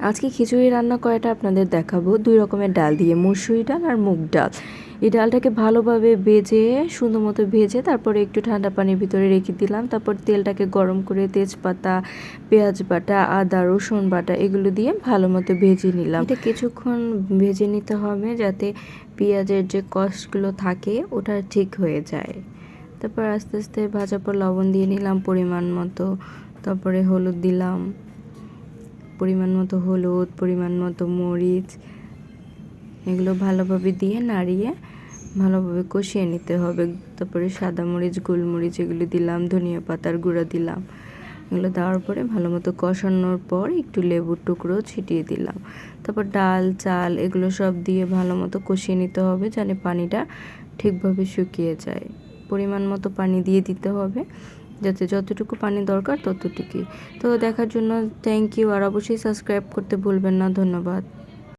আজকে খিচুড়ি রান্না করাটা আপনাদের দেখাবো। দুই রকমের ডাল দিয়ে, মুসুরি ডাল আর মুগ ডাল। এই ডালটাকে ভালোভাবে ভেজে, সুন্দর মতো ভেজে তারপরে একটু ঠান্ডা পানির ভিতরে রেখে দিলাম। তারপর তেলটাকে গরম করে তেজপাতা, পেঁয়াজ বাটা, আদা, রসুন বাটা এগুলো দিয়ে ভালো মতো ভেজে নিলাম। এটা কিছুক্ষণ ভেজে নিতে হবে যাতে পেঁয়াজের যে কষগুলো থাকে ওটা ঠিক হয়ে যায়। তারপর আস্তে আস্তে ভাজার পর লবণ দিয়ে নিলাম পরিমাণ মতো। তারপরে হলুদ দিলাম। পরিমাণ মতো হলুদ, পরিমাণ মতো মরিচ, এগুলো ভালোভাবে দিয়ে নাড়িয়ে ভালোভাবে কষিয়ে নিতে হবে। তারপরে সাদা মরিচ গোলমরিচ এগুলো দিলাম, ধনিয়া পাতার গুঁড়া দিলাম। এগুলো দেওয়ার পরে ভালো মতো কষানোর পর একটু লেবুর টুকরো ছিটিয়ে দিলাম। তারপর ডাল, চাল এগুলো সব দিয়ে ভালো মতো কষিয়ে নিতে হবে যেন পানিটা ঠিকভাবে শুকিয়ে যায়। পরিমাণ মতো পানি দিয়ে দিতে হবে। যাতে যতটুকু পানি দরকার ততটুকুই। তো দেখার জন্য থ্যাংক ইউ আর অবশ্যই সাবস্ক্রাইব করতে ভুলবেন না। ধন্যবাদ।